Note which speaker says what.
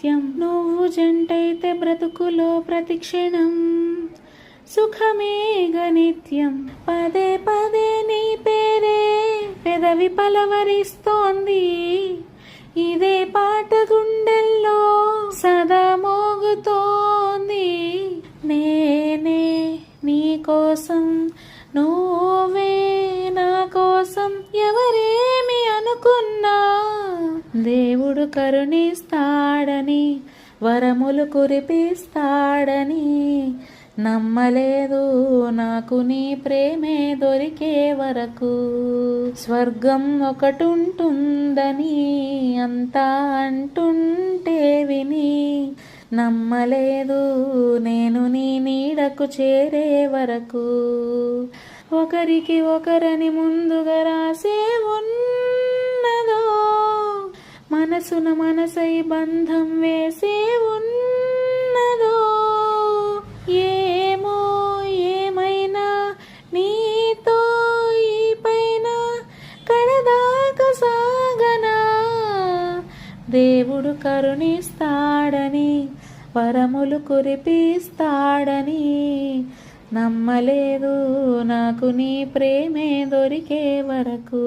Speaker 1: నిత్యం నువ్వు జంటైతే బ్రతుకులో ప్రతిక్షణం. సుఖమేగ నిత్యం. పదే పదే నీ పేరే పెదవి పలవరిస్తోంది. ఇదే పాట గుండెల్లో సదా మోగుతోంది. నేనే నీకోసం నువ్వే దేవుడు కరుణిస్తాడని వరములు కురిపిస్తాడని. నమ్మలేదు నాకు నీ ప్రేమే దొరికే వరకు. స్వర్గం ఒకటుంటుందని అంతా అంటుంటే విని. నమ్మలేదు నేను నీ నీడకు చేరే వరకు. ఒకరికి ఒకరని ముందుగా రాసే ఉన్నదో మనసున మనసై బంధం వేసే ఉన్నదో. ఏమో ఏమైనా నీతో ఈ పైన కడదాక సాగనా? దేవుడు కరుణిస్తాడని వరములు కురిపిస్తాడని నమ్మలేదు. నాకు నీ ప్రేమే దొరికే వరకు